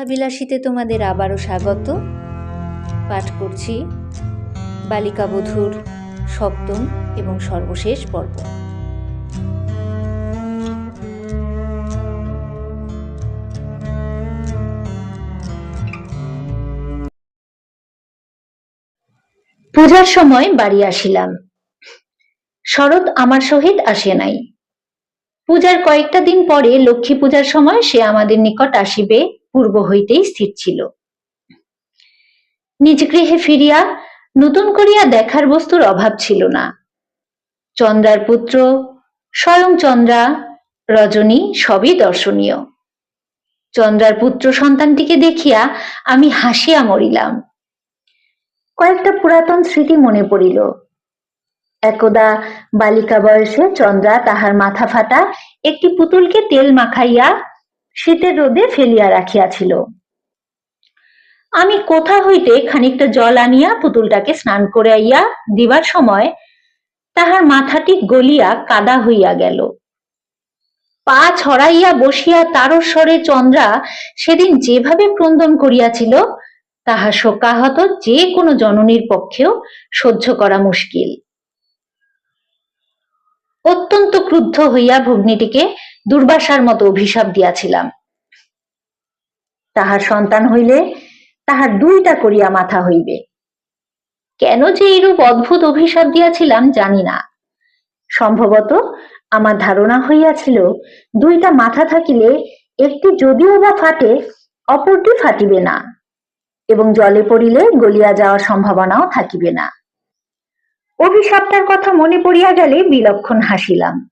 কথাবিলাসীতে তোমাদের আবারও স্বাগত। পাঠ করছি বালিকা বধূর সপ্তম এবং সর্বশেষ পর্ব। পূজার সময় বাড়ি আসিলাম। শরৎ আমার সহিত আসে নাই। পূজার কয়েকটা দিন পরে লক্ষ্মী পূজার সময় সে আমাদের নিকট আসিবে। পূর্ব হইতেই স্থির ছিল। নিজ গৃহে ফিরিয়া নতুন করিয়া দেখার বস্তুর অভাব ছিল না। চন্দ্রার পুত্র, স্বয়ং চন্দ্রা, রজনী সবই দর্শনীয়। চন্দ্রার পুত্র সন্তানটিকে দেখিয়া আমি হাসিয়া মরিলাম। কয়েকটা পুরাতন স্মৃতি মনে পড়িল। একদা বালিকা বয়সে চন্দ্রা তাহার মাথা ফাটা একটি পুতুলকে তেল মাখাইয়া শীতের রোদে ফেলিয়া রাখিয়াছিল। আমি কোথা হইতে খানিকটা জল আনিয়া পুতুলটাকে স্নান করাইয়া দিবার সময় তাহার মাথাটি গলিয়া কাদা হইয়া গেল। পা ছড়াইয়া বসিয়া তারস্বরে চন্দ্রা সেদিন যেভাবে ক্রন্দন করিয়াছিল, তাহা শোকাহত যে কোনো জননীর পক্ষেও সহ্য করা মুশকিল। অত্যন্ত ক্রুদ্ধ হইয়া ভগ্নীটিকে দুর্বাসার মতো অভিশাপ দিয়াছিলাম। তাহার সন্তান হইলে তাহার দুইটা করিয়া মাথা হইবে। কেন যে এইরূপ অদ্ভুত অভিশাপ দিয়াছিলাম জানি না। সম্ভবত আমার ধারণা হইয়াছিল, দুইটা মাথা থাকিলে একটি যদিও বা ফাটে, অপরটি ফাটিবে না এবং জলে পড়িলে গলিয়া যাওয়ার সম্ভাবনাও থাকিবে না। অভিশাপটার কথা মনে পড়িয়া গেলে বিলক্ষণ হাসিলাম।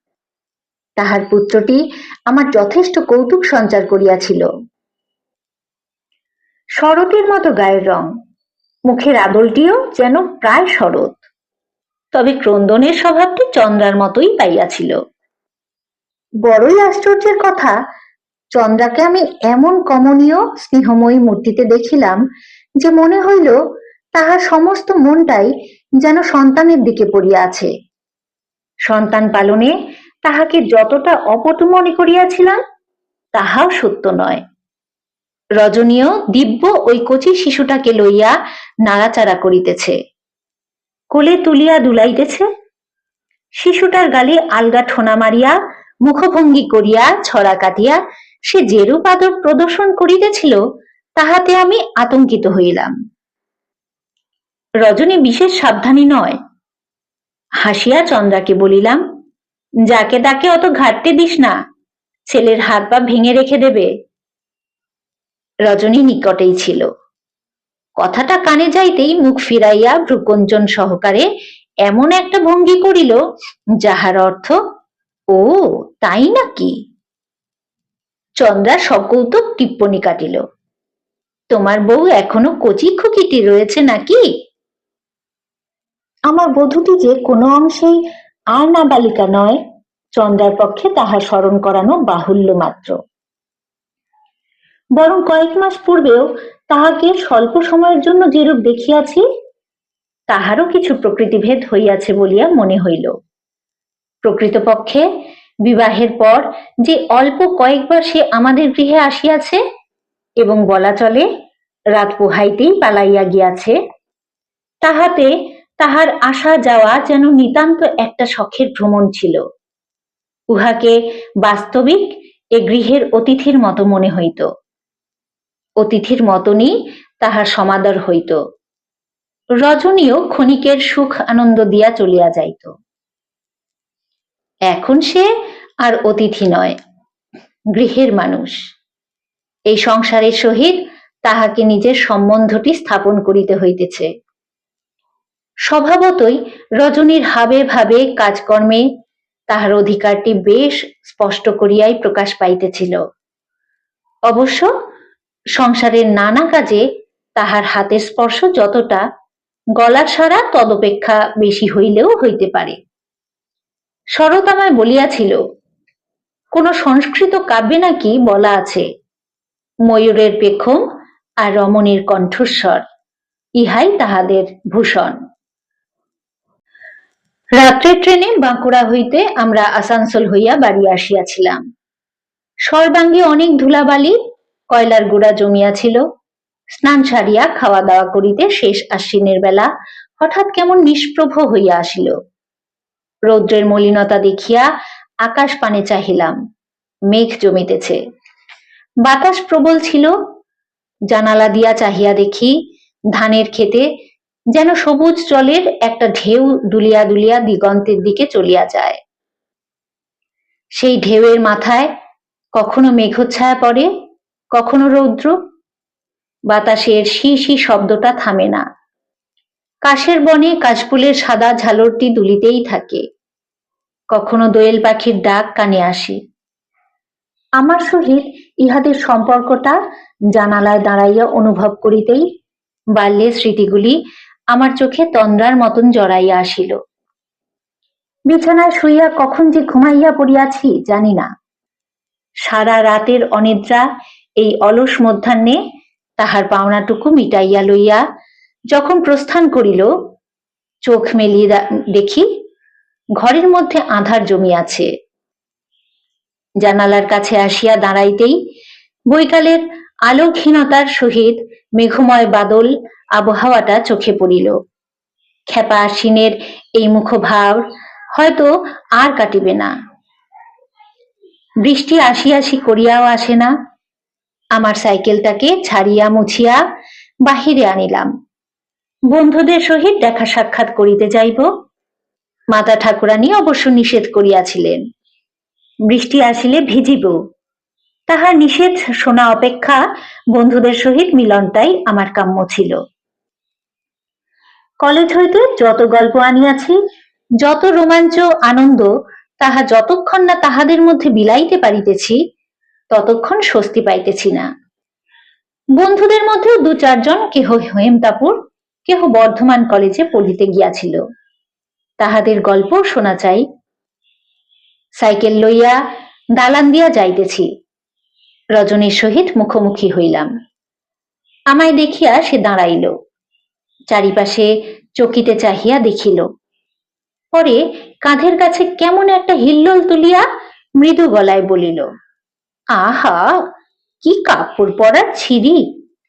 তাহার পুত্রটি আমার যথেষ্ট কৌতুক সঞ্চার করিয়াছিল। শরতের মতো গায়ের রং। মুখের আদলটিও যেন প্রায় শরৎ। তবে ক্রন্দনের স্বভাবটি চন্দ্রার মতোই পাইয়াছিল। বড়ই আশ্চর্যের কথা, চন্দ্রাকে আমি এমন কমনীয় স্নেহময়ী মূর্তিতে দেখিলাম যে মনে হইল তাহার সমস্ত মনটাই যেন সন্তানের দিকে পড়িয়া আছে। সন্তান পালনে তাহাকে যতটা অপটু মনে করিয়াছিলাম, তাহাও সত্য নয়। রজনীয় দিব্য ওই কচি শিশুটাকে লইয়া নাড়াচাড়া করিতেছে। কোলে তুলিয়া দুলাইতেছে। শিশুটার গালে আলগা ঠোনা মারিয়া, মুখভঙ্গি করিয়া ছড়া কাটিয়া সে যেরূপ আদর প্রদর্শন করিতেছিল, তাহাতে আমি আতঙ্কিত হইলাম। রজনী বিশেষ সাবধানী নয়। হাসিয়া চন্দ্রাকে বলিলাম যাকে তাকে অত ঘাটতে দিস না। ছেলের হাত পা ভেঙে রেখে দেবে। রজনী নিকটেই ছিল। কথাটা কানে যাইতেই মুখ ফিরাইয়া ভ্রুকঞ্চন সহকারে এমন একটা ভঙ্গি করিল, যাহার অর্থ, ও, তাই নাকি? চন্দ্রা সকৌতুক টিপ্পনি কাটিল। তোমার বউ এখনও কচি খুকিটি রয়েছে নাকি? আমার বধূটি যে কোনো অংশেই আর না বালিকা নয়, চন্দ্রার পক্ষে তাহা স্মরণ করানো বাহুল্য মাত্র। বরং কয়েক মাস পূর্বেও তাহাকে স্বল্প সময়ের জন্য যেরূপ দেখিয়াছি, তাহারও কিছু প্রকৃতিভেদ হইয়াছে বলিয়া মনে হইল। প্রকৃতপক্ষে বিবাহের পর যে অল্প কয়েকবার সে আমাদের গৃহে আসিয়াছে এবং বলা চলে, রাত পোহাইতেই পালাইয়া গিয়াছে, তাহাতে তাহার আসা যাওয়া যেন নিতান্ত একটা শখের ভ্রমণ ছিল। উহাকে বাস্তবিক এ গৃহের অতিথির মতো মনে হইত। অতিথির মতনই তাহার সমাদর হইত। রজনীও ক্ষণিকের সুখ আনন্দ দিয়া চলিয়া যাইত। এখন সে আর অতিথি নয়, গৃহের মানুষ। এই সংসারের সহিত তাহাকে নিজের সম্বন্ধটি স্থাপন করিতে হইতেছে। স্বভাবতই রজনীর হাবে ভাবে কাজকর্মে তাহার অধিকারটি বেশ স্পষ্ট করিয়াই প্রকাশ পাইতেছিল। অবশ্য সংসারের নানা কাজে তাহার হাতের স্পর্শ যতটা, গলার সারা তদপেক্ষা বেশি হইলেও হইতে পারে। শরৎ আমায় বলিয়াছিল, কোন সংস্কৃত কাব্যে নাকি বলা আছে, ময়ূরের পেখম আর রমণীর কণ্ঠস্বর, ইহাই তাহাদের ভূষণ। রাত্রের ট্রেনে বাঁকুড়া হইতে আমরা আসানসোল হইয়া বাড়ি আসিয়াছিলাম। সর্বাঙ্গে অনেক ধুলাবালি, কয়লার গুড়া জমিয়াছিল। স্নান সারিয়া খাওয়া দাওয়া করিতে শেষ আশ্বিনের বেলা হঠাৎ কেমন নিষ্প্রভ হইয়া আসিল। রৌদ্রের মলিনতা দেখিয়া আকাশ পানে চাহিলাম। মেঘ জমিতেছে। বাতাস প্রবল ছিল। জানালা দিয়া চাহিয়া দেখি ধানের ক্ষেতে যেন সবুজ জলের একটা ঢেউ দুলিয়া দুলিয়া দিগন্তের দিকে চলিয়া যায়। সেই ঢেউয়ের মাথায় কখনো মেঘচ্ছায়া পড়ে, কখনো রৌদ্র। বাতাসের শি শি শব্দটা থামে না। কাশের বনে কাশফুলের সাদা ঝালরটি দুলিতেই থাকে। কখনো দোয়েল পাখির ডাক কানে আসে। আমার সহিত ইহাদের সম্পর্কটা জানালায় দাঁড়াইয়া অনুভব করিতেই বাল্যের স্মৃতিগুলি আমার চোখে তন্দ্রার মতন জড়াইয়া আসিল। বিছানায় শুইয়া কখন যে ঘুমাইয়া পড়িয়াছি জানি না। সারা রাতের অনিদ্রা এই অলস মধ্যাহ্নে তাহার পাওনাটুকু মিটাইয়া লইয়া যখন প্রস্থান করিল, চোখ মেলিয়ে দেখি ঘরের মধ্যে আধার জমিয়াছে। জানালার কাছে আসিয়া দাঁড়াইতেই বৈকালের আলোকহীনতার সহিত মেঘময় বাদল আবহাওয়াটা চোখে পড়িল। খেপা আশ্বিনের এই মুখভাব হয়তো আর কাটিবে না। বৃষ্টি আসি আসি করিয়াও আসে না। আমার সাইকেলটাকে ছাড়িয়া মুছিয়া বাহিরে আনিলাম। বন্ধুদের সহিত দেখা সাক্ষাৎ করিতে যাইব। মাতা ঠাকুরানী অবশ্য নিষেধ করিয়াছিলেন। বৃষ্টি আসিলে ভিজিব। তাহার নিষেধ শোনা অপেক্ষা বন্ধুদের সহিত মিলনটাই আমার কাম্য ছিল। কলেজ হইতে যত গল্প আনিয়াছি, যত রোমাঞ্চ, আনন্দ, তাহা যতক্ষণ না তাহাদের মধ্যে বিলাইতে পারিতেছি, ততক্ষণ স্বস্তি পাইতেছি না। বন্ধুদের মধ্যে দু চারজন কেহ হেমতাপুর, কেহ বর্ধমান কলেজে পড়িতে গিয়াছিল। তাহাদের গল্প শোনা চাই। সাইকেল লইয়া দালান দিয়া যাইতেছি। রজনীর সহিত মুখোমুখি হইলাম। আমায় দেখিয়া সে দাঁড়াইল। চারিপাশে চকিতে চাহিয়া দেখিল। পরে কাঁধের কাছে কেমন একটা হিল্লোল তুলিয়া মৃদু গলায় বলিল, আহা, কি কাপড় পরা ছিঁড়ি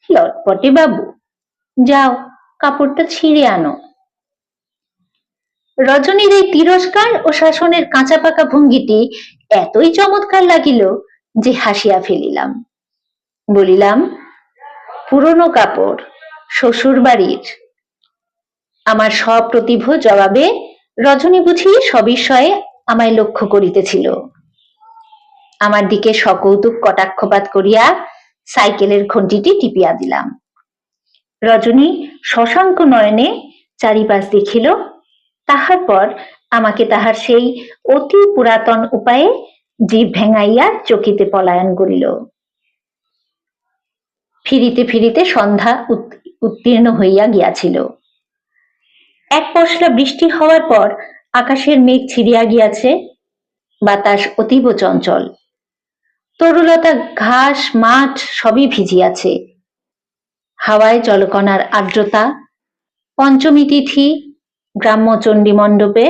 লটপটে বাবু। যাও, কাপড়টা ছিঁড়ে আনো। রজনীর এই তিরস্কার ও শাসনের কাঁচা পাকা ভঙ্গিটি এতই চমৎকার লাগিল যে হাসিয়া ফেলিলাম। বলিলাম, পুরনো কাপড় শ্বশুর বাড়ির আমার সপ্রতিভ জবাবে রজনী বুঝি সবিষয়ে আমায় লক্ষ্য করিতেছিল। আমার দিকে সকৌতুক কটাক্ষপাত করিয়া সাইকেলের ঘন্টিটি টিপিয়া দিলাম। রজনী শশাঙ্ক নয়নে চারিপাশ দেখিল, তাহার পর আমাকে তাহার সেই অতি পুরাতন উপায়ে জীব ভেঙাইয়া চকিতে পলায়ন করিল। ফিরিতে ফিরিতে সন্ধ্যা উত- উত্তীর্ণ হইয়া গিয়াছিল। এক পশলা বৃষ্টি হওয়ার পর আকাশের মেঘ ছিড়িয়া গিয়াছে, বাতাস অতীব চঞ্চল। তরুলতা, ঘাস, মাঠ সবই ভিজিয়াছে। হাওয়ায় জলকণার আর্দ্রতা, পঞ্চমী তিথি, গ্রাম্য চণ্ডী মণ্ডপে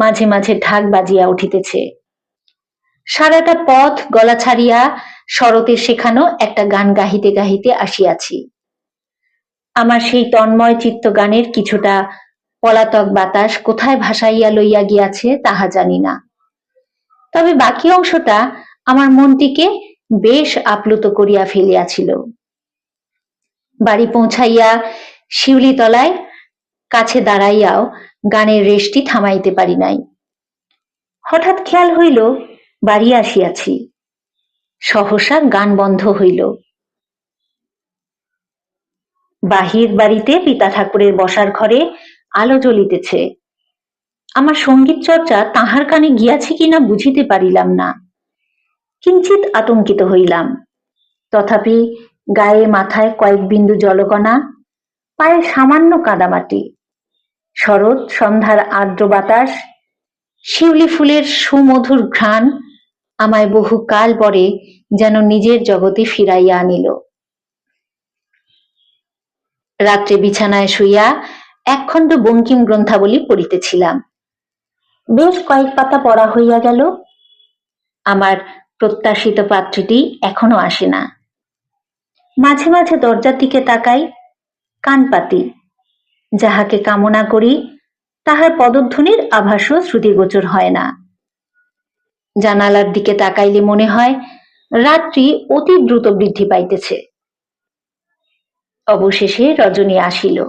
মাঝে মাঝে ঢাক বাজিয়া উঠিতেছে। সারাটা পথ গলা ছাড়িয়া শরতে শেখানো একটা গান গাহিতে গাহিতে আসিয়াছি। আমার সেই তন্ময় চিত্ত গানের কিছুটা পলাতক বাতাস কোথায় ভাসাইয়া লইয়া গিয়াছে তাহা জানি না। তবে বাকি অংশটা আমার মনটিকে বেশ আপ্লুত করিয়া ফেলিয়াছিল। বাড়ি পৌঁছাইয়া শিউলি তলায় কাছে দাঁড়াইয়াও গানের রেশটি থামাইতে পারি নাই। হঠাৎ খেয়াল হইল, বাড়ি আসিয়াছি। সহসা গান বন্ধ হইল। বাহির বাড়িতে পিতা ঠাকুরের বসার ঘরে আলো জ্বলিতেছে। আমার সংগীত চর্চা তাহার কানে গিয়াছে কিনা বুঝিতে পারিলাম না। কিঞ্চিত আতঙ্কিত হইলাম। তথাপি গায়ে মাথায় কয়েক বিন্দু জলকণা, পায়ে সামান্য কাদামাটি, শরৎ সন্ধ্যার আর্দ্র বাতাস, শিউলি ফুলের সুমধুর ঘ্রাণ আমায় বহু কাল পরে যেন নিজের জগতে ফিরাইয়া আনিল। রাত্রে বিছানায় শুইয়া একখণ্ড বঙ্কিম গ্রন্থাবলী পড়িতেছিলাম। বেশ কয়েক পাতা পড়া হইয়া গেল। আমার প্রত্যাশিত পাত্রটি এখনও আসে না। মাঝে মাঝে দরজার দিকে তাকাই, কান পাতি। যাহাকে কামনা করি, তাহার পদধ্বনির আভাসও শ্রুতিগোচর হয় না। জানালার দিকে তাকাইলে মনে হয়, রাত্রি অতি দ্রুত বৃদ্ধি পাইতেছে। অবশেষে রজনী আসিল।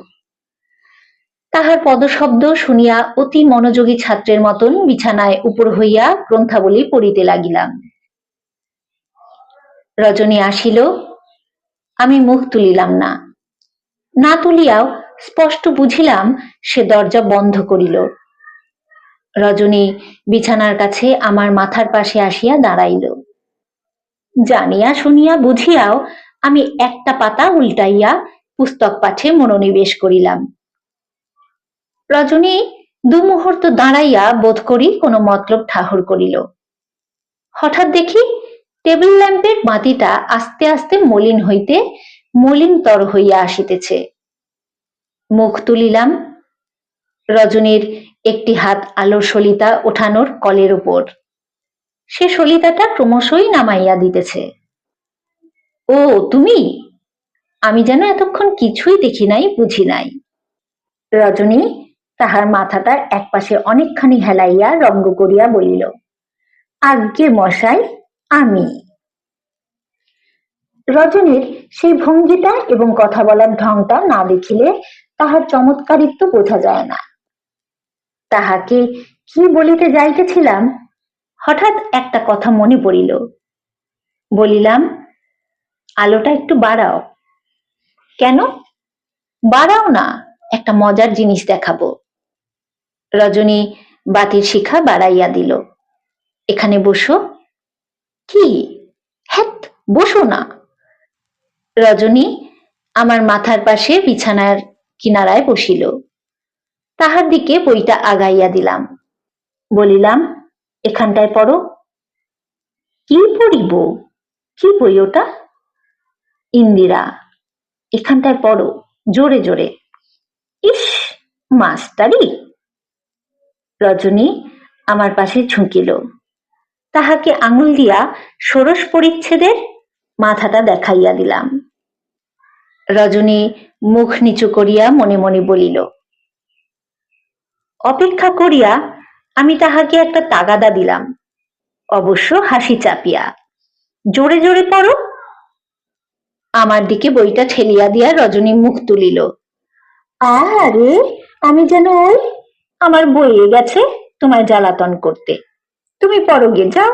তাহার পদশব্দ শুনিয়া অতি মনোযোগী ছাত্রের মতন বিছানায় উপর হইয়া গ্রন্থাবলী পড়িতে লাগিলাম। রজনী আসিল, আমি মুখ তুলিলাম না। না তুলিয়াও স্পষ্ট বুঝিলাম সে দরজা বন্ধ করিল। রজনী বিছানার কাছে আমার মাথার পাশে আসিয়া দাঁড়াইল। জানিয়া শুনিয়া বুঝিয়াও আমি একটা পাতা উল্টাইয়া পুস্তক পাঠে মনোনিবেশ করিলাম। রজনী দু মুহূর্ত দাঁড়াইয়া বোধ করি কোনো মতলব ঠাহর করিল। হঠাৎ দেখি টেবিল ল্যাম্পের বাতিটা আস্তে আস্তে মলিন হইতে মলিনতর হইয়া আসিতেছে। মুখ তুলিলাম। রজনীর একটি হাত আলোর সলিতা ওঠানোর কলের উপর। সে সলিতাটা ক্রমশই নামাইয়া দিতেছে। ও, তুমি? আমি যেন এতক্ষণ কিছুই দেখি নাই, বুঝি নাই। রজনী তাহার মাথাটা একপাশে অনেকখানি হেলাইয়া রঙ্গ করিয়া বলিল, আজ্ঞে মশাই, আমি। রজনীর সেই ভঙ্গিটা এবং কথা বলার ঢংটা না দেখিলে তাহার চমৎকারিত্ব বোঝা যায় না। তাহাকে কি বলিতে যাইতেছিলাম? হঠাৎ একটা কথা মনে পড়িল। বলিলাম, আলোটা একটু বাড়াও। কেন? বাড়াও না, একটা মজার জিনিস দেখাবো। রজনী বাতির শিখা বাড়াইয়া দিল। এখানে বসো। কি? হ্যাত বসো না। রজনী আমার মাথার পাশে বিছানার কিনারায় বসিল। তাহার দিকে বইটা আগাইয়া দিলাম। বলিলাম, এখানটায় পড়ো। কি পড়িব? কি বই ওটা? ইন্দিরা, এখানটায় পড়ো, জোরে জোরে। ইস, মাস্টারি! রজনী আমার পাশে ঝুঁকিল। তাহাকে আঙুল দিয়া ষোড়শ পরিচ্ছেদের মাথাটা দেখাইয়া দিলাম। রজনী মুখ নিচু করিয়া মনে মনে বলিল, অপেক্ষা করিয়া আমি তাহাকে একটা তাগাদা দিলাম। অবশ্য হাসি চাপিয়া। জোরে জোরে পড়ো। আমার দিকে বইটা ঠেলিয়া দিয়া রজনী মুখ তুলিল আরে আমি যেন ওই আমার বইয়ে গেছে তোমায় জ্বালাতন করতে। তুমি পড়ো গে যাও।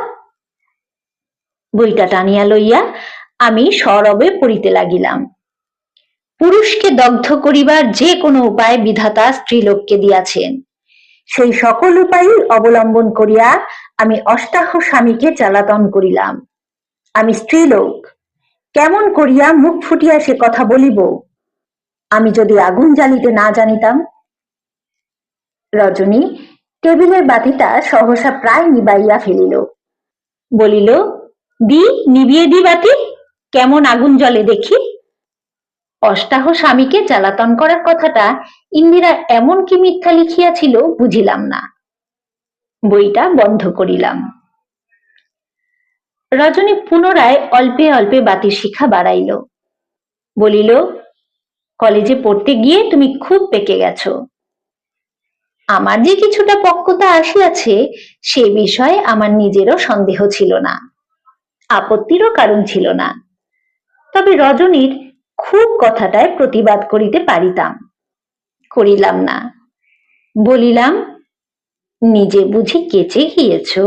বইটা টানিয়া লইয়া আমি সরবে পড়িতে লাগিলাম। পুরুষকে দগ্ধ করিবার যে কোনো উপায় বিধাতা স্ত্রীলোককে দিয়াছেন। সেই সকল উপায়ই অবলম্বন করিয়া আমি অষ্টাহ স্বামীকে জ্বালাতন করিলাম। আমি স্ত্রীলোক, কেমন করিয়া মুখ ফুটিয়া সে কথা বলিব? আমি যদি আগুন জ্বালিতে না জানিতাম রজনী, টেবিলের বাতিটা সহসা প্রায় নিবাইয়া ফেলিল। বলিল, দি, নিবিয়ে দি বাতি, কেমন আগুন জলে দেখি? অষ্টাহ স্বামীকে জ্বালাতন করার কথাটা ইন্দিরা এমন কি মিথ্যা লিখিয়াছিল বুঝিলাম না। বইটা বন্ধ করিলাম। রজনী পুনরায় অল্পে অল্পে বাতির শিখা বাড়াইল। বলিল, কলেজে পড়তে গিয়ে তুমি খুব পেকে গেছো। আমার যে কিছুটা পক্কতা আসিয়াছে, সে বিষয়ে আমার নিজেরও সন্দেহ ছিল না। আপত্তিরও কারণ ছিল না। তবে রজনীর খুব কথাটায় প্রতিবাদ করিতে পারিতাম। করিলাম না। বলিলাম, নিজে বুঝি কেচে গিয়েছ?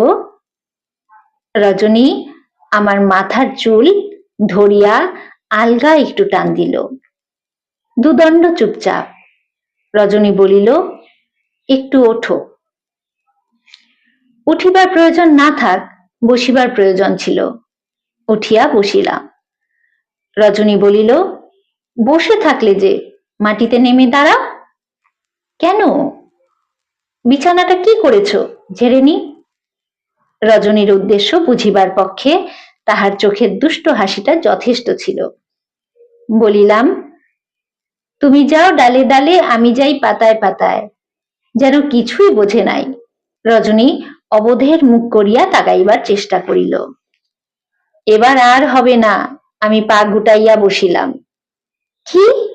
রজনী আমার মাথার চুল ধরিয়া আলগা একটু টান দিল। দুদণ্ড চুপচাপ। রজনী বলিল একটু ওঠো। উঠিবার প্রয়োজন না থাক, বসিবার প্রয়োজন ছিল। উঠিয়া বসিলাম। রজনী বলিল, বসে থাকলে যে, মাটিতে নেমে দাঁড়া কেন? বিছানাটা কি করেছ? ঝেড়ে নি। রজনীর উদ্দেশ্য বুঝিবার পক্ষে তাহার চোখের দুষ্ট হাসিটা যথেষ্ট ছিল। বলিলাম, তুমি যাও ডালে ডালে, আমি যাই পাতায় পাতায়। যেন কিছুই বোঝে নাই। রজনী অবোধের মুখ করিয়া তাকাইবার চেষ্টা করিল। এবার আর হবে না, আমি পা গুটাইয়া বসিলাম। কি?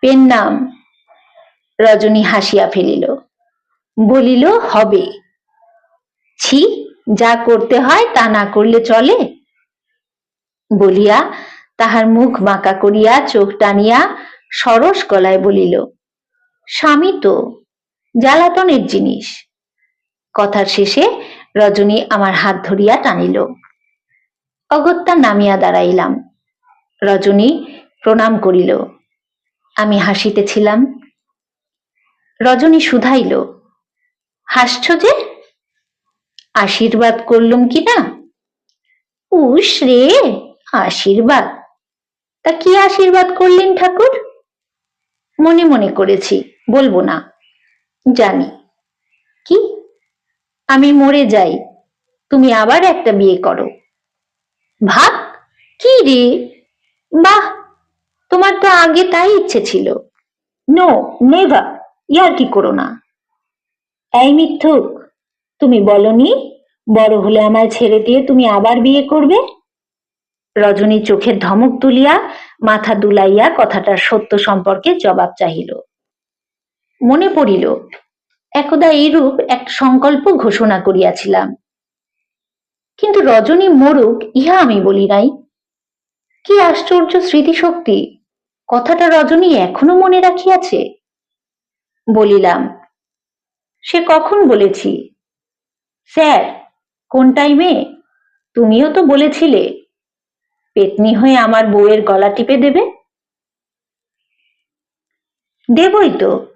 পেন নাম? রজনী হাসিয়া ফেলিল। বলিল, হবে। ছি, যা করতে হয় তা না করলে চলে? বলিয়া তাহার মুখ বাঁকা করিয়া চোখ টানিয়া সরস গলায় বলিল, স্বামী তো। জ্বালাতনের জিনিস। কথার শেষে রজনী আমার হাত ধরিয়া টানিল। অগত্যা নামিয়া দাঁড়াইলাম। রজনী প্রণাম করিল। আমি হাসিতেছিলাম। রজনী শুধাইল, হাসছ যে? আশীর্বাদ করলুম কি না? উস রে, আশীর্বাদ। তা কি আশীর্বাদ করলেন ঠাকুর? মনে মনে করেছি, বলব না। জানি। কি? আমি মরে যাই। তুমি আবার একটা বিয়ে করো। ভাব কি রে? বাহ! তোমার তো আগে তাই ইচ্ছে ছিল। No, never. ইয়ার কি করো না? এই মিথ্যুক, তুমি বলনি, বড় হলে আমায় ছেড়ে দিয়ে তুমি আবার বিয়ে করবে? রজনী চোখের ধমক তুলিয়া মাথা দুলাইয়া কথাটার সত্য সম্পর্কে জবাব চাহিল। মনে পড়িল, একদা এইরূপ এক সংকল্প ঘোষণা করিয়াছিলাম। কিন্তু রজনী মরুক, ইহা আমি বলি নাই। কি আশ্চর্য স্মৃতিশক্তি, কথাটা রজনী এখনও মনে রাখিয়াছে? বলিলাম, সে কখন বলেছি? স্যার, কোন টাইমে? তুমিও তো বলেছিলে। পেতনি হয়ে আমার বউয়ের গলা টিপে দেবে? দেবই তো।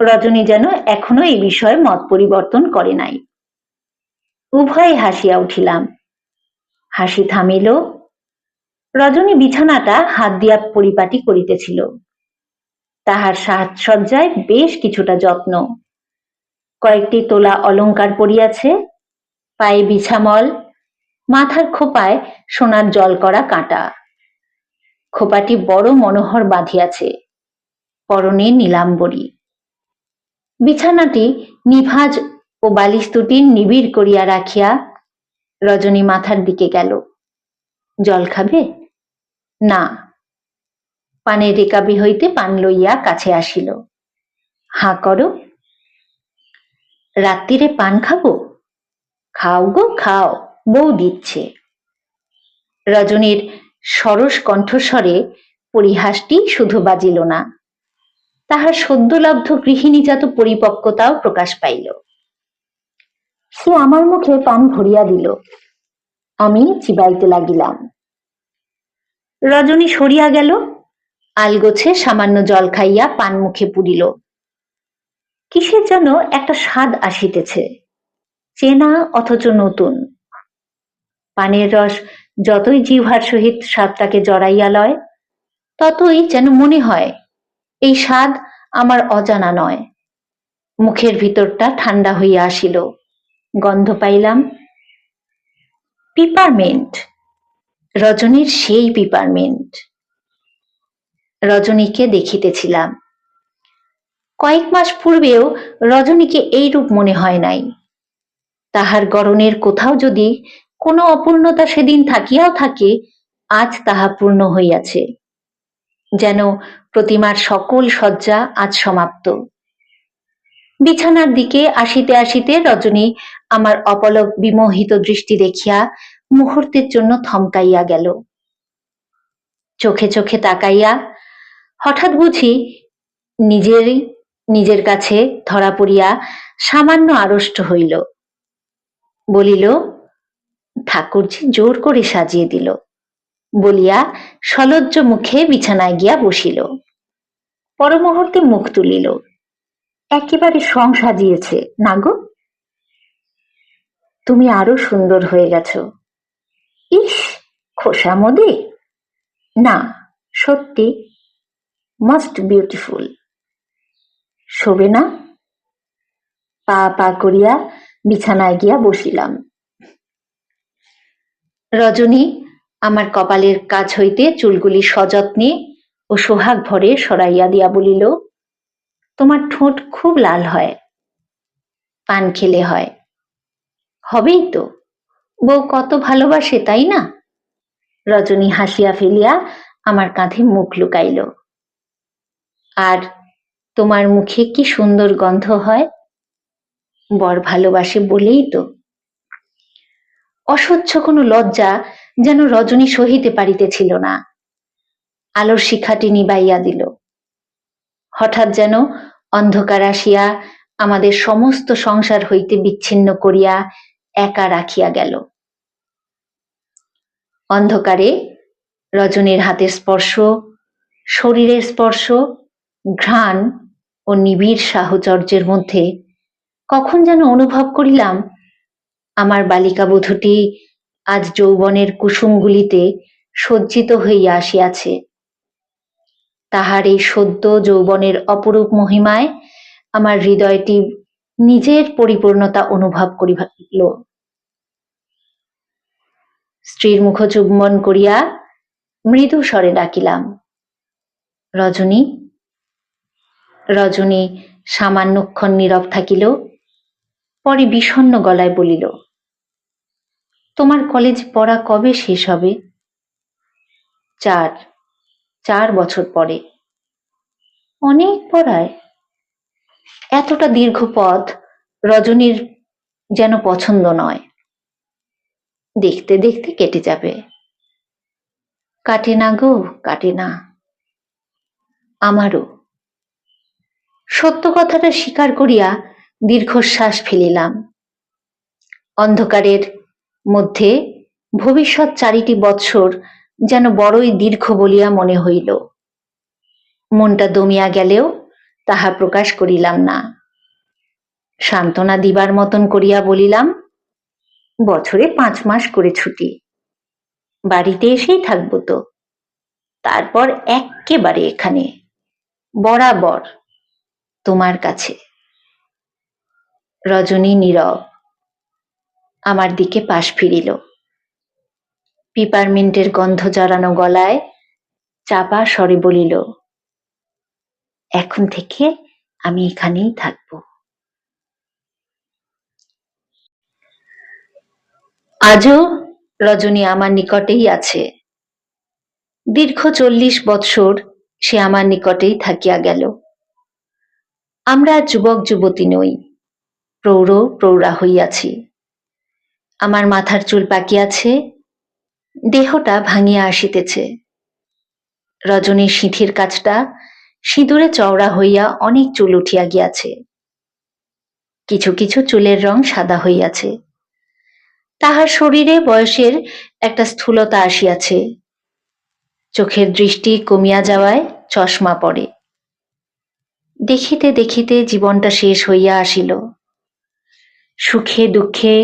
রজনী যেন এখনও এই বিষয়ে মত পরিবর্তন করে নাই। উভয়ে হাসিয়া উঠিলাম। হাসি থামিল। রজনী বিছানাটা হাত দিয়া পরিপাটি করিতেছিল। তাহার সাজসজ্জায় বেশ কিছুটা যত্ন। কয়েকটি তোলা অলংকার পরিয়াছে, পায়ে বিছামল, মাথার খোপায় সোনার জল করা কাঁটা। খোপাটি বড় মনোহর বাঁধিয়াছে। পরনে নীলাম্বরী। বিছানাটি নিভাজ ও বালিশ দুটি নিবিড় করিয়া রাখিয়া রজনী মাথার দিকে গেল। জল খাবে? না। পানের রেকাবি হইতে পান লইয়া কাছে আসিল। হাঁ করো। রাত্রিরে পান খাব? খাও গো, খাও, বউ দিচ্ছে। রজনীর সরস কণ্ঠস্বরে পরিহাসটি শুধু বাজিল না। তাহার সদ্যলব্ধ গৃহিণীজাত পরিপক্কতাও প্রকাশ পাইল। সে আমার মুখে পান ভরিয়া দিল। আমি চিবাইতে লাগিলাম। রজনী সরিয়া গেল। আলগোছে সামান্য জল খাইয়া পান মুখে পুরিল। কিসের যেন একটা স্বাদ আসিতেছে। চেনা অথচ নতুন। পানের রস যতই জিহ্বার সহিত স্বাদটাকে জড়াইয়া লয়, ততই যেন মনে হয় এই স্বাদ আমার অজানা নয়। মুখের ভিতরটা ঠান্ডা হইয়া আসিল। গন্ধ পাইলাম, পিপারমেন্ট। রজনীর সেই পিপারমেন্ট। রজনীকে দেখিতেছিলাম। কয়েক মাস পূর্বেও রজনীকে এই রূপ মনে হয় নাই। তাহার গরনের কোথাও যদি কোনো অপূর্ণতা সেদিন থাকিয়াও থাকে, আজ তাহা পূর্ণ হইয়াছে। যেন প্রতিমার সকল সজ্জা আজ সমাপ্ত। বিছানার দিকে আসিতে আসিতে রজনী আমার অপলক বিমোহিত দৃষ্টি দেখিয়া মুহূর্তের জন্য থমকাইয়া গেল। চোখে চোখে তাকাইয়া হঠাৎ বুঝি নিজেরই নিজের কাছে ধরা পড়িয়া সামান্য আড়ষ্ট হইল। বলিল, ঠাকুরজি জোর করে সাজিয়ে দিল। বলিয়া সলজ্জ মুখে বিছানায় গিয়া বসিল। পরমুহূর্তে মুখ তুলিল। একেবারে সং সাজিয়েছে। না গো, তুমি আরও সুন্দর হয়ে গেছ। ইস, খোসা মোদি। না, সত্যি মাস্ট বিউটিফুল শোবে না? পা পা করিয়া বিছানায় গিয়া বসিলাম। রজনী আমার কপালের কাজ হইতে চুলগুলি সযত্নে ও সোহাগ ভরে সরাইয়া দিয়া বলিল, তোমার ঠোঁট খুব লাল হয়, পান খেলে হয়। হবেই তো, বউ কত ভালোবাসে, তাই না? রজনী হাসিয়া ফেলিয়া আমার কাঁধে মুখ লুকাইল। আর তোমার মুখে কি সুন্দর গন্ধ হয়? বর ভালোবাসে বলেই তো। অসহ্য কোনো লজ্জা যেন রজনী সহিতে পারিতেছিল না। আলোর শিখাটি নিবাইয়া দিল। হঠাৎ যেন অন্ধকার আসিয়া আমাদের সমস্ত সংসার হইতে বিচ্ছিন্ন করিয়া একা রাখিয়া গেল। অন্ধকারে রজনীর হাতের স্পর্শ, শরীরের স্পর্শ, ঘ্রাণ ও নিবিড় সাহচর্যের মধ্যে কখন যেন অনুভব করিলাম, আমার বালিকা বধূটি আজ যৌবনের কুসুমগুলিতে সজ্জিত হইয়া আসিয়াছে। তাহার এই সদ্য যৌবনের অপরূপ মহিমায় আমার হৃদয়টি নিজের পরিপূর্ণতা অনুভব করিল। স্ত্রীর মুখ চুম্বন করিয়া মৃদু স্বরে ডাকিলাম, রজনী রজনী, সামান্যক্ষণ নীরব থাকিল, পরে বিষণ্ণ গলায় বলিল তোমার কলেজ পড়া কবে শেষ হবে? চার। চার বছর পরে। অনেক পড়ায়। এতটা দীর্ঘ পথ রজনীর যেন পছন্দ নয়। দেখতে দেখতে কেটে যাবে। কাটে না গো, কাটে না। আমারও। সত্য কথাটা স্বীকার করিয়া দীর্ঘশ্বাস ফেলিলাম। অন্ধকারের মধ্যে ভবিষ্যৎ চারিটি বৎসর যেন বড়ই দীর্ঘ বলিয়া মনে হইল। মনটা দমিয়া গেলেও তাহা প্রকাশ করিলাম না। সান্ত্বনা দিবার মতন করিয়া বলিলাম, বছরে পাঁচ মাস করে ছুটি। বাড়িতে এসেই থাকব তো। তারপর এক্কেবারে এখানে, বরাবর তোমার কাছে। রজনী নীরব আমার দিকে পাশ ফিরিল। পিপারমিন্টের গন্ধ জড়ানো গলায় চাপা স্বরে বলিল, এখন থেকে আমি এখানেই থাকব। আজও রজনী আমার নিকটেই আছে। দীর্ঘ চল্লিশ বৎসর সে আমার নিকটেই থাকিয়া গেল। আমরা যুবক যুবতী নই প্রৌঢ় প্রৌঢ়া হইয়াছি। আমার মাথার চুল পাকিয়াছে দেহটা ভাঙিয়া আসিতেছে। রজনীর সিঁথির কাজটা সিঁদুরে চওড়া হইয়া অনেক চুল উঠিয়া গিয়াছে। কিছু কিছু চুলের রং সাদা হইয়াছে। তাহার শরীরে বয়সের একটা স্থূলতা আসিয়াছে। চোখের দৃষ্টি কমিয়া যাওয়ায় চশমা পড়ে। দেখিতে দেখিতে জীবনটা শেষ হইয়া আসিল। সুখে দুঃখে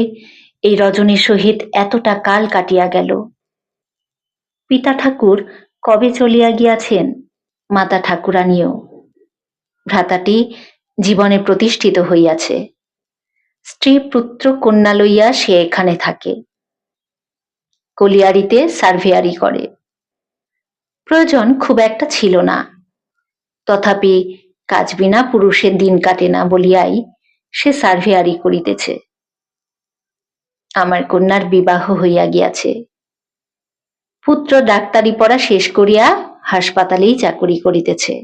এই রজনীর সহিত এতটা কাল কাটিয়া গেল। পিতা ঠাকুর কবে চলিয়া গিয়াছেন? মাতা ঠাকুরানিও। ভ্রাতাটি জীবনে প্রতিষ্ঠিত হইয়াছে। স্ত্রী পুত্র কন্যা লইয়া সে এখানে থাকে। কলিয়ারিতে সার্ভেয়ারি করে। প্রয়োজন খুব একটা ছিল না। তথাপি কাজ বিনা পুরুষের দিন কাটে না বলিয়াই সে সার্ভেয়ারি করিতেছে। আমার কন্যার বিবাহ হইয়া গিয়াছে। পুত্র ডাক্তারি পড়া শেষ করিয়া হাসপাতালেই চাকরি করিতেছে।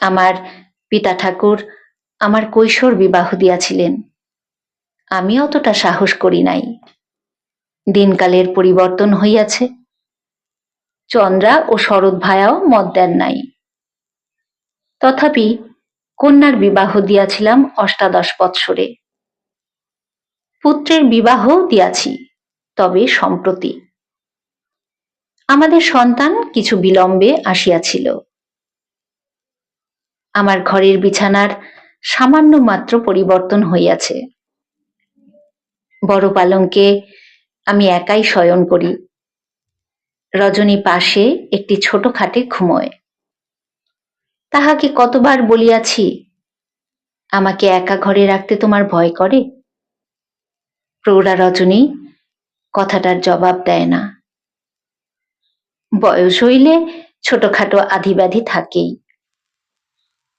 আমার পিতা ঠাকুর আমার কৈশোর বিবাহ দিয়াছিলেন। আমি অতটা সাহস করি নাই। দিনকালের পরিবর্তন হইয়াছে। চন্দ্রা ও শরৎ ভায়াও মত দেন নাই। তথাপি কন্যার বিবাহ দিয়াছিলাম অষ্টাদশ বৎসরে। পুত্রের বিবাহ দিয়াছি, তবে সম্প্রতি। আমাদের সন্তান কিছু বিলম্বে আসিয়াছিল। আমার ঘরের বিছানার সামান্য মাত্র পরিবর্তন হইয়াছে। বড় পালঙ্কে আমি একাই শয়ন করি। রজনী পাশে একটি ছোট খাটে ঘুমোয়। তাহাকে কতবার বলিয়াছি, আমাকে একা ঘরে রাখতে তোমার ভয় করে? প্রৌঢ়া রজনী কথাটার জবাব দেয় না। বয়স হইলে ছোটখাটো আধিব্যাধি থাকেই।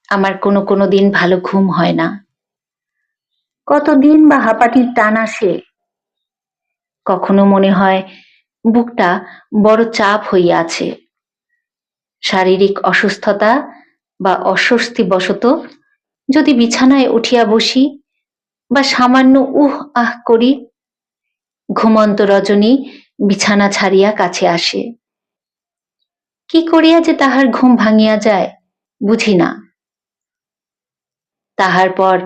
আমার কোনো কোনো দিন ভালো ঘুম হয় না। কতদিন বা হাঁপাটির টান আসে? কখনো মনে হয় বুকটা বড় চাপ হইয়া আছে। শারীরিক অসুস্থতা বা অস্বস্তি বশত যদি বিছানায় উঠিয়া বসি বা সামান্য উহ আহ করি। ঘুমন্ত রজনী বিছানা ছাড়িয়া কাছে আসে। কি করিয়া যে তাহার ঘুম ভাঙিয়া যায়, বুঝি না। তাহার পর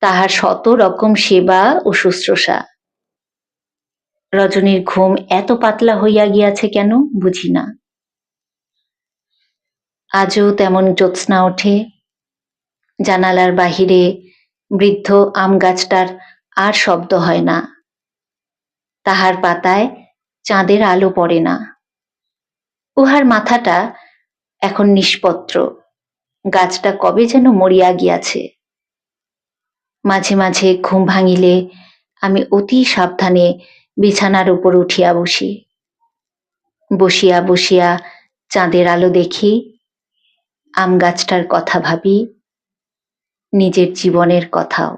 তাহার শত রকম সেবা ও শুশ্রূষা। রজনীর ঘুম এত পাতলা হইয়া গিয়াছে কেন, বুঝি না। আজও তেমন জ্যোৎস্না ওঠে। জানালার বাহিরে বৃদ্ধ আম গাছটার আর শব্দ হয় না। তাহার পাতায় চাঁদের আলো পড়ে না। উহার মাথাটা এখন নিষ্পত্র। গাছটা কবে যেন মরিয়া গিয়াছে। মাঝে মাঝে ঘুম ভাঙিলে আমি অতি সাবধানে বিছানার উপর উঠিয়া বসি। বসিয়া বসিয়া চাঁদের আলো দেখি, আম গাছটার কথা ভাবি নিজের জীবনের কথাও।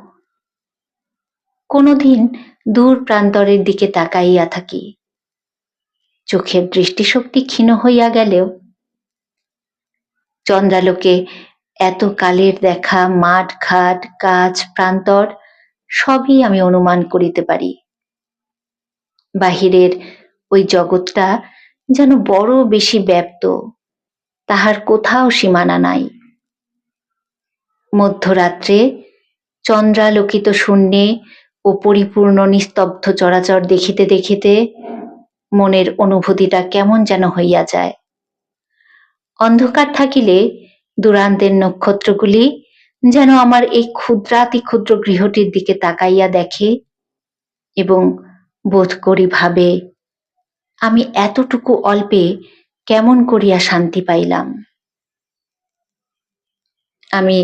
কোনোদিন দূর প্রান্তরের দিকে তাকাইয়া থাকি। চোখের দৃষ্টিশক্তি ক্ষীণ হইয়া গেলেও চন্দ্রালোকে এত কালের দেখা, মাঠ, ঘাট কাজ প্রান্তর, সবই আমি অনুমান করিতে পারি। বাহিরের ওই জগৎটা যেন বড় বেশি ব্যাপ্ত, তাহার কোথাও সীমানা নাই। মধ্যরাত্রে চন্দ্রালোকিত শূন্যে ও পরিপূর্ণ নিস্তব্ধ চরাচর দেখিতে দেখিতে মনের অনুভূতিটা কেমন যেন হইয়া যায়। অন্ধকার থাকিলে দূরান্তের নক্ষত্রগুলি যেন আমার এই ক্ষুদ্রাতি ক্ষুদ্র গৃহটির দিকে তাকাইয়া দেখে এবং বোধ করি ভাবে, আমি এতটুকু অল্পে কেমন করিয়া শান্তি পাইলাম। আমি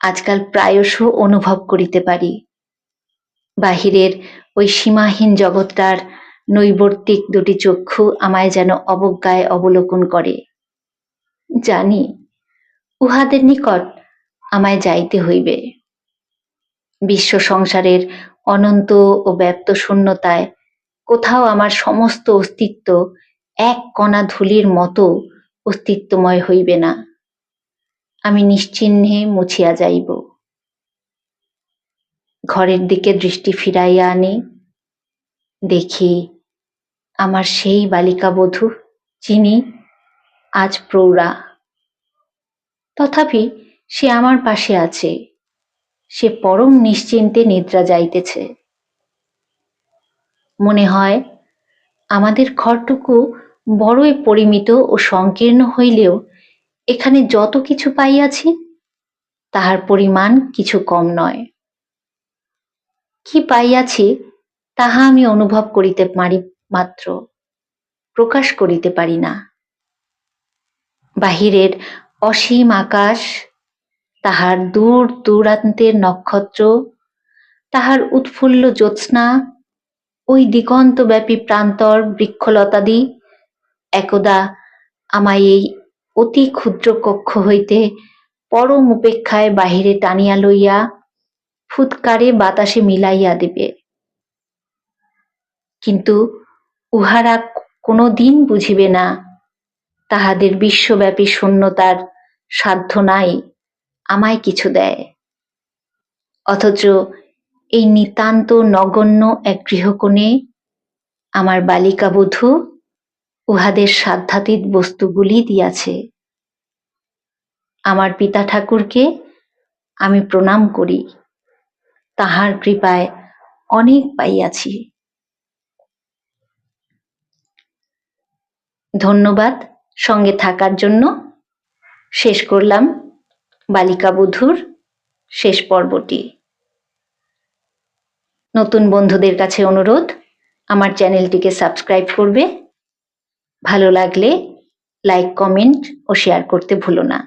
আজকাল প্রায়শ অনুভব করিতে পারি। বাহিরের ওই সীমাহীন জগৎটার নৈবর্তিক দুটি চক্ষু আমায় যেন অবজ্ঞায় অবলোকন করে। জানি, উহাদের নিকট আমায় যাইতে হইবে। বিশ্ব সংসারের অনন্ত ও ব্যপ্ত শূন্যতায় কোথাও আমার সমস্ত অস্তিত্ব এক কণা ধুলির মতো অস্তিত্বময় হইবে না। আমি নিশ্চিহ্নে মুছিয়া যাইব। ঘরের দিকে দৃষ্টি ফিরাইয়া আনি। দেখি আমার সেই বালিকা বধূ যিনি আজ প্রৌঢ়া। তথাপি সে আমার পাশে আছে। সে পরম নিশ্চিন্তে নিদ্রা যাইতেছে। মনে হয় আমাদের ঘরটুকু বড়ই পরিমিত ও সংকীর্ণ হইলেও এখানে যত কিছু পাইয়াছি, তাহার পরিমাণ কিছু কম নয়। কি পাইয়াছি, তাহা আমি অনুভব করিতে পারি মাত্র, প্রকাশ করিতে পারি না। বাহিরের অসীম আকাশ, তাহার দূর দূরান্তের নক্ষত্র, তাহার উৎফুল্ল জ্যোৎস্না, ওই দিগন্তব্যাপী প্রান্তর বৃক্ষলতাদি, একদা আমায় এই অতি ক্ষুদ্র কক্ষ হইতে পরম উপেক্ষায় বাহিরে টানিয়া লইয়া ফুৎকারে বাতাসে মিলাইয়া দিবে। কিন্তু উহারা কোনো দিন বুঝিবে না, তাহাদের বিশ্বব্যাপী শূন্যতার সাধ্য নাই, আমায় কিছু দেয়। অথচ এই নিতান্ত নগণ্য এক গৃহকোণে আমার বালিকা বধূ উহাদের সাধ্যাতীত বস্তুগুলি দিয়াছে। আমার পিতা ঠাকুরকে আমি প্রণাম করি। তাহার কৃপায় অনেক পাইয়াছি। ধন্যবাদ সঙ্গে থাকার জন্য। শেষ করলাম বালিকা বধূর শেষ পর্বটি। নতুন বন্ধুদের কাছে অনুরোধ, আমার চ্যানেলটিকে সাবস্ক্রাইব করবে। ভালো লাগলে লাইক কমেন্ট ও শেয়ার করতে ভুলো না।